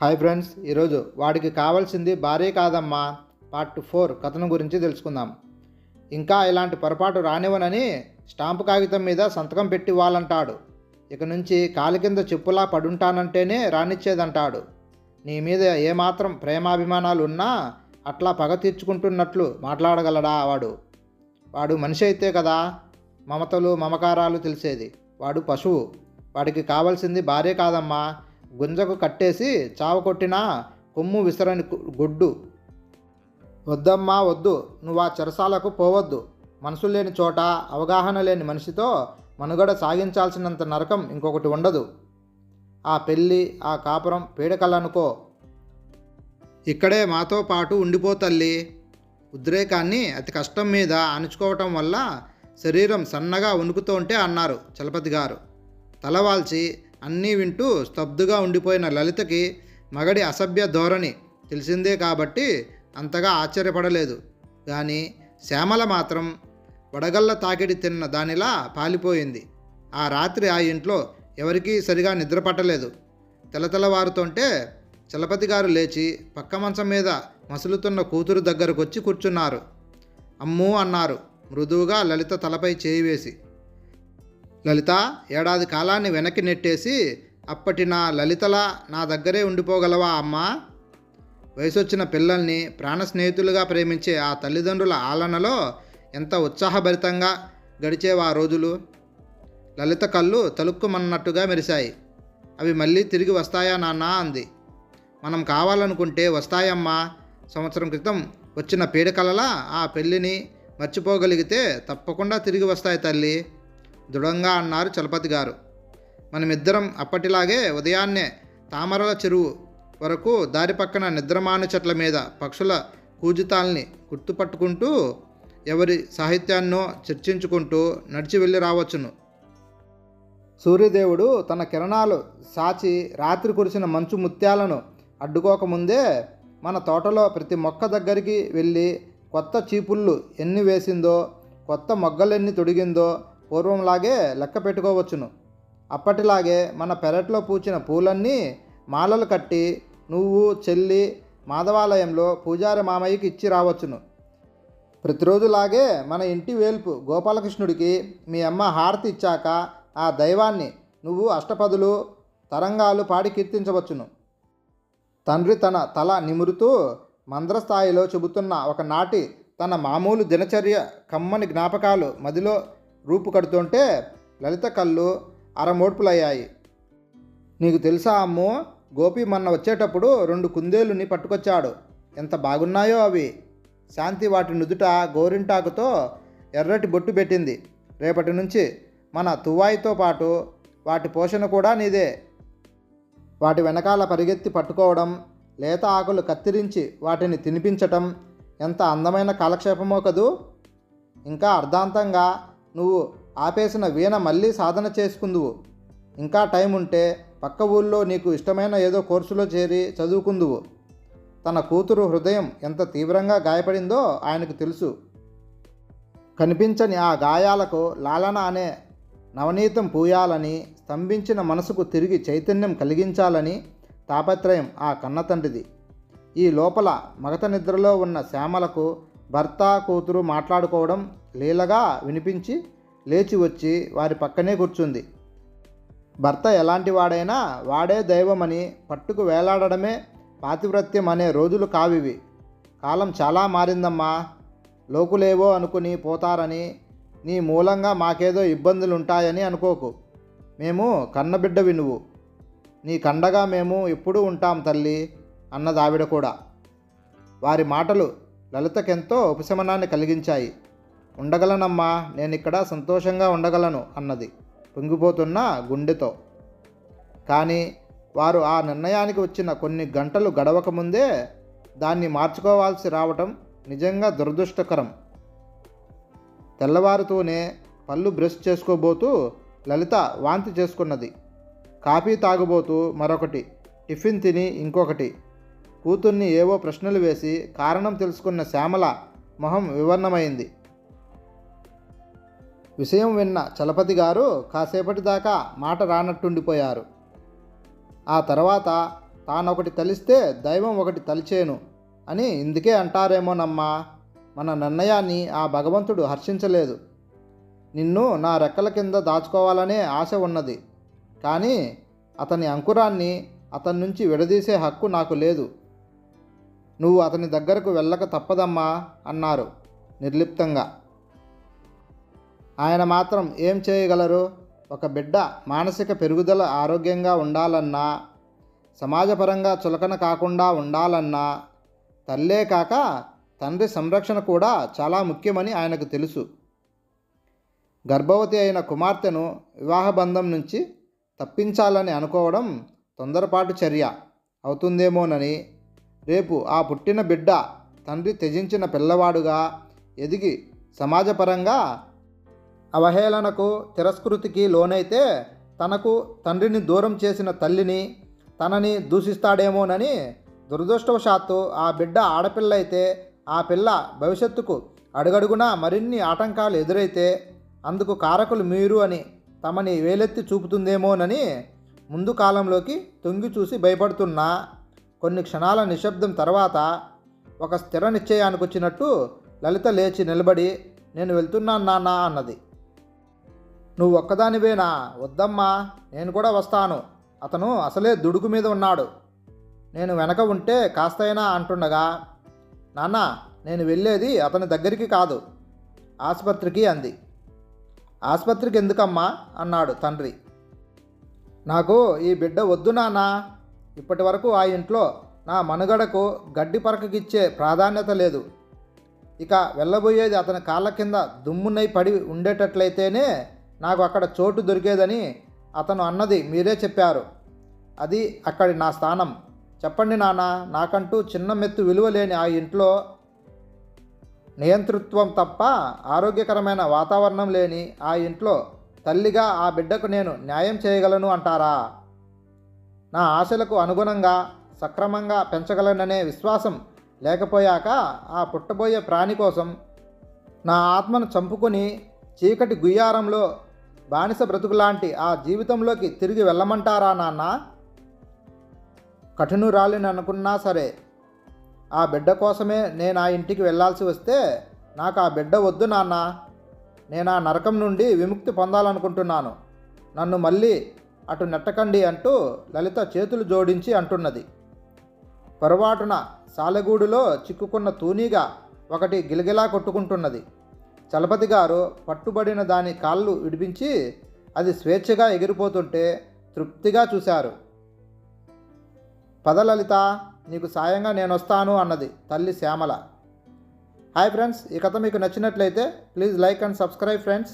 Hi friends ఈరోజు వాడికి కావాల్సింది భార్య కాదమ్మా పార్ట్ ఫోర్ కథనం గురించి తెలుసుకుందాం. ఇంకా ఇలాంటి పొరపాటు రానివ్వనని స్టాంపు కాగితం మీద సంతకం పెట్టి వాళ్ళంటాడు ఇక నుంచి కాలి కింద చెప్పులా పడుంటానంటేనే రానిచ్చేదంటాడు. నీ మీద ఏమాత్రం ప్రేమాభిమానాలు ఉన్నా అట్లా పగ తీర్చుకుంటున్నట్లు మాట్లాడగలడా వాడు? వాడు మనిషి అయితే కదా మమతలు మమకారాలు తెలిసేది. వాడు పశువు. వాడికి కావాల్సింది భార్య కాదమ్మా గుంజకు కట్టేసి చావకొట్టినా కొమ్ము విసరని గొడ్డు. వద్దమ్మా వద్దు. నువ్వు ఆ చెరసాలకు పోవద్దు. మనసు లేని చోట అవగాహన లేని మనిషితో మనుగడ సాగించాల్సినంత నరకం ఇంకొకటి ఉండదు. ఆ పెళ్ళి ఆ కాపురం పీడకలనుకో ఇక్కడే మాతో పాటు ఉండిపో తల్లి. ఉద్రేకాన్ని అతి కష్టం మీద అణుచుకోవటం వల్ల శరీరం సన్నగా వణుకుతోంటే అన్నారు చలపతి గారు. తలవాల్చి అన్నీ వింటూ స్తబ్దుగా ఉండిపోయిన లలితకి మగడి అసభ్య ధోరణి తెలిసిందే కాబట్టి అంతగా ఆశ్చర్యపడలేదు. కానీ శ్యామల మాత్రం వడగళ్ళ తాకిడి తిన్న దానిలా పాలిపోయింది. ఆ రాత్రి ఆ ఇంట్లో ఎవరికీ సరిగా నిద్రపట్టలేదు. తెలతెలవారుతుంటే చలపతి గారు లేచి పక్క మంచం మీద మసులుతున్న కూతురు దగ్గరకు వచ్చి కూర్చున్నారు. అమ్మూ అన్నారు మృదువుగా లలిత తలపై చేయి వేసి. లలిత ఏడాది కాలాన్ని వెనక్కి నెట్టేసి అప్పటి నా లలితలా నా దగ్గరే ఉండిపోగలవా అమ్మా? వయసొచ్చిన పిల్లల్ని ప్రాణ స్నేహితులుగా ప్రేమించే ఆ తల్లిదండ్రుల ఆలనలో ఎంత ఉత్సాహభరితంగా గడిచేవా రోజులు? లలిత కళ్ళు తలుక్కుమన్నట్టుగా మెరిశాయి. అవి మళ్ళీ తిరిగి వస్తాయా నాన్న అంది. మనం కావాలనుకుంటే వస్తాయమ్మా. సంవత్సరం క్రితం వచ్చిన పీడకలలా ఆ పెళ్ళిని మర్చిపోగలిగితే తప్పకుండా తిరిగి వస్తాయి తల్లి. దృఢంగా అన్నారు చలపతి గారు. మనమిద్దరం అప్పటిలాగే ఉదయాన్నే తామరల చెరువు వరకు దారి పక్కన నిద్రమాను చెట్ల మీద పక్షుల కూజితాల్ని గుర్తుపట్టుకుంటూ ఎవరి సాహిత్యాన్నో చర్చించుకుంటూ నడిచి వెళ్ళి రావచ్చును. సూర్యదేవుడు తన కిరణాలు సాచి రాత్రి కురిసిన మంచు ముత్యాలను అడ్డుకోకముందే మన తోటలో ప్రతి మొక్క దగ్గరికి వెళ్ళి కొత్త చీపుళ్ళు ఎన్ని వేసిందో కొత్త మొగ్గలెన్ని తొడిగిందో పూర్వంలాగే లెక్క పెట్టుకోవచ్చును. అప్పటిలాగే మన పెరట్లో పూచిన పూలన్నీ మాలలు కట్టి నువ్వు చెల్లి మాధవాలయంలో పూజారి మామయ్యకి ఇచ్చి రావచ్చును. ప్రతిరోజులాగే మన ఇంటి వేల్పు గోపాలకృష్ణుడికి మీ అమ్మ హారతి ఇచ్చాక ఆ దైవాన్ని నువ్వు అష్టపదులు తరంగాలు పాడి కీర్తించవచ్చును. తండ్రి తన తల నిమురుతూ మంద్రస్థాయిలో చెబుతున్న ఒకనాటి తన మామూలు దినచర్య కమ్మని జ్ఞాపకాలు మదిలో రూపుకడుతుంటే లలిత కళ్ళు అరమోడ్పులయ్యాయి. నీకు తెలుసా అమ్ము? గోపి మొన్న వచ్చేటప్పుడు రెండు కుందేలుని పట్టుకొచ్చాడు. ఎంత బాగున్నాయో అవి. శాంతి వాటి నుదుట గోరింటాకుతో ఎర్రటి బొట్టు పెట్టింది. రేపటి నుంచి మన తువ్వాయితో పాటు వాటి పోషణ కూడా నీదే. వాటి వెనకాల పరిగెత్తి పట్టుకోవడం లేత ఆకులు కత్తిరించి వాటిని తినిపించటం ఎంత అందమైన కాలక్షేపమో కదూ. ఇంకా అర్ధాంతంగా నువ్వు ఆపేసిన వీణ మళ్ళీ సాధన చేసుకుందువు. ఇంకా టైం ఉంటే పక్క ఊళ్ళో నీకు ఇష్టమైన ఏదో కోర్సులో చేరి చదువుకుందువు. తన కూతురు హృదయం ఎంత తీవ్రంగా గాయపడిందో ఆయనకు తెలుసు. కనిపించని ఆ గాయాలకు లాలన అనే నవనీతం పూయాలని స్తంభించిన మనసుకు తిరిగి చైతన్యం కలిగించాలని తాపత్రయం ఆ కన్నతండ్రిది. ఈ లోపల మగత నిద్రలో ఉన్న శ్యామలకు భర్త కూతురు మాట్లాడుకోవడం లీలగా వినిపించి లేచి వచ్చి వారి పక్కనే కూర్చుంది. భర్త ఎలాంటి వాడైనా వాడే దైవమని పట్టుకు వేలాడడమే పాతివ్రత్యం అనే రోజులు కావివి. కాలం చాలా మారిందమ్మా. లోకులేవో అనుకుని పోతారని నీ మూలంగా మాకేదో ఇబ్బందులు ఉంటాయని అనుకోకు. మేము కన్నబిడ్డవి నువ్వు. నీ కండగా మేము ఎప్పుడూ ఉంటాం తల్లి అన్నదావిడ కూడా. వారి మాటలు లలితకెంతో ఉపశమనాన్ని కలిగించాయి. ఉండగలనమ్మా నేను ఇక్కడ సంతోషంగా ఉండగలను అన్నది పొంగిపోతున్న గుండెతో. కానీ వారు ఆ నిర్ణయానికి వచ్చిన కొన్ని గంటలు గడవక ముందే దాన్ని మార్చుకోవాల్సి రావటం నిజంగా దురదృష్టకరం. తెల్లవారుతూనే పళ్ళు బ్రష్ చేసుకోబోతూ లలిత వాంతి చేసుకున్నది. కాఫీ తాగబోతూ మరొకటి టిఫిన్ తిని ఇంకొకటి. కూతుర్ని ఏవో ప్రశ్నలు వేసి కారణం తెలుసుకున్న శ్యామల మొహం వివర్ణమైంది. విషయం విన్న చలపతి గారు కాసేపటి దాకా మాట రానట్టుండిపోయారు. ఆ తర్వాత తానొకటి తలిస్తే దైవం ఒకటి తలిచేను అని ఇందుకే అంటారేమోనమ్మా మన నిర్ణయాన్ని ఆ భగవంతుడు హర్షించలేదు. నిన్ను నా రెక్కల కింద దాచుకోవాలనే ఆశ ఉన్నది. కానీ అతని అంకురాన్ని అతని నుంచి విడదీసే హక్కు నాకు లేదు. నువ్వు అతని దగ్గరకు వెళ్ళక తప్పదమ్మా అన్నారు నిర్లిప్తంగా. ఆయన మాత్రం ఏం చేయగలరు? ఒక బిడ్డ మానసిక పెరుగుదల ఆరోగ్యంగా ఉండాలన్నా సమాజపరంగా చులకన కాకుండా ఉండాలన్నా తల్లే కాక తండ్రి సంరక్షణ కూడా చాలా ముఖ్యమని ఆయనకు తెలుసు. గర్భవతి అయిన కుమార్తెను వివాహ బంధం నుంచి తప్పించాలని అనుకోవడం తొందరపాటు చర్య అవుతుందేమోనని రేపు ఆ పుట్టిన బిడ్డ తండ్రి త్యజించిన పిల్లవాడుగా ఎదిగి సమాజపరంగా అవహేళనకు తిరస్కృతికి లోనైతే తనకు తండ్రిని దూరం చేసిన తల్లిని తనని దూషిస్తాడేమోనని దురదృష్టవశాత్తు ఆ బిడ్డ ఆడపిల్ల అయితే ఆ పిల్ల భవిష్యత్తుకు అడుగడుగునా మరిన్ని ఆటంకాలు ఎదురైతే అందుకు కారకులు మీరు అని తమని వేలెత్తి చూపుతుందేమోనని ముందు కాలంలోకి తొంగి చూసి భయపడుతున్న. కొన్ని క్షణాల నిశ్శబ్దం తర్వాత ఒక స్థిర నిశ్చయానికి వచ్చినట్టు లలిత లేచి నిలబడి నేను వెళ్తున్నాను నాన్న అన్నది. నువ్వు ఒక్కదానివేనా? వద్దమ్మా నేను కూడా వస్తాను. అతను అసలే దుడుకు మీద ఉన్నాడు. నేను వెనక ఉంటే కాస్తైనా అంటుండగా నాన్న నేను వెళ్ళేది అతని దగ్గరికి కాదు ఆసుపత్రికి అంది. ఆసుపత్రికి ఎందుకమ్మా? అన్నాడు తండ్రి. నాకు ఈ బిడ్డ వద్దు నాన్న. ఇప్పటి వరకు ఆ ఇంట్లో నా మనుగడకు గడ్డి పరకకిచ్చే ప్రాధాన్యత లేదు. ఇక వెళ్ళబోయేది అతని కాళ్ళ కింద దుమ్మునై పడి ఉండేటట్లయితేనే నాకు అక్కడ చోటు దొరికేదని అతను అన్నది మీరే చెప్పారు. అది అక్కడి నా స్థానం. చెప్పండి నాన్న నాకంటూ చిన్న మెత్తు విలువ లేని ఆ ఇంట్లో నియంతృత్వం తప్ప ఆరోగ్యకరమైన వాతావరణం లేని ఆ ఇంట్లో తల్లిగా ఆ బిడ్డకు నేను న్యాయం చేయగలను అంటారా? నా ఆశలకు అనుగుణంగా సక్రమంగా పెంచగలననే విశ్వాసం లేకపోయాక ఆ పుట్టబోయే ప్రాణి కోసం నా ఆత్మను చంపుకొని చీకటి గుయ్యారంలో బానిస బ్రతుకులాంటి ఆ జీవితంలోకి తిరిగి వెళ్ళమంటారా నాన్న? కఠినురాలిని అనుకున్నా సరే. ఆ బిడ్డ కోసమే నేను ఆ ఇంటికి వెళ్ళాల్సి వస్తే నాకు ఆ బిడ్డ వద్దు నాన్న. నేను ఆ నరకం నుండి విముక్తి పొందాలనుకుంటున్నాను. నన్ను మళ్ళీ అటు నెట్టకండి అంటూ లలిత చేతులు జోడించి అంటున్నది. పొరపాటున సాలెగూడులో చిక్కుకున్న తూనీగా ఒకటి గిలగిలా కొట్టుకుంటున్నది. చలపతి గారు పట్టుబడిన దాని కాళ్ళు విడిపించి అది స్వేచ్ఛగా ఎగిరిపోతుంటే తృప్తిగా చూశారు. పదలలిత నీకు సాయంగా నేను వస్తాను అన్నది తల్లి శ్యామల. హాయ్ ఫ్రెండ్స్ ఈ కథ మీకు నచ్చినట్లయితే please like and subscribe friends.